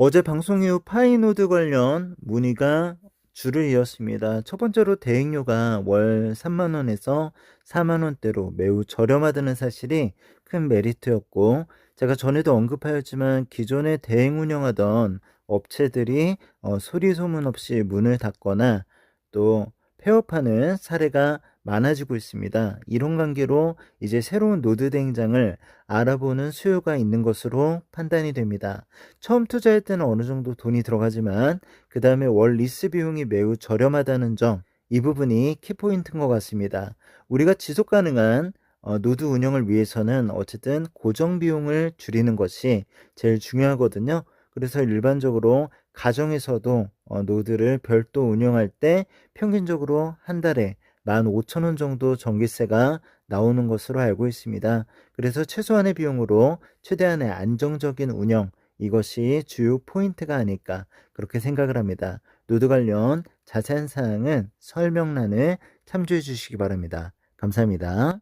어제 방송 이후 파이노드 관련 문의가 줄을 이었습니다. 첫 번째로 대행료가 월 3만원에서 4만원대로 매우 저렴하다는 사실이 큰 메리트였고, 제가 전에도 언급하였지만 기존에 대행 운영하던 업체들이 어, 소리 소문 없이 문을 닫거나 또 폐업하는 사례가 많아지고 있습니다. 이런 관계로 이제 새로운 노드 대행장을 알아보는 수요가 있는 것으로 판단이 됩니다. 처음 투자할 때는 어느 정도 돈이 들어가지만 그 다음에 월 리스 비용이 매우 저렴하다는 점, 이 부분이 키포인트인 것 같습니다. 우리가 지속 가능한 어, 노드 운영을 위해서는 어쨌든 고정 비용을 줄이는 것이 제일 중요하거든요. 그래서 일반적으로 가정에서도 어, 노드를 별도 운영할 때 평균적으로 한 달에 15,000원 정도 전기세가 나오는 것으로 알고 있습니다. 그래서 최소한의 비용으로 최대한의 안정적인 운영, 이것이 주요 포인트가 아닐까 그렇게 생각을 합니다. 노드 관련 자세한 사항은 설명란을 참조해 주시기 바랍니다. 감사합니다.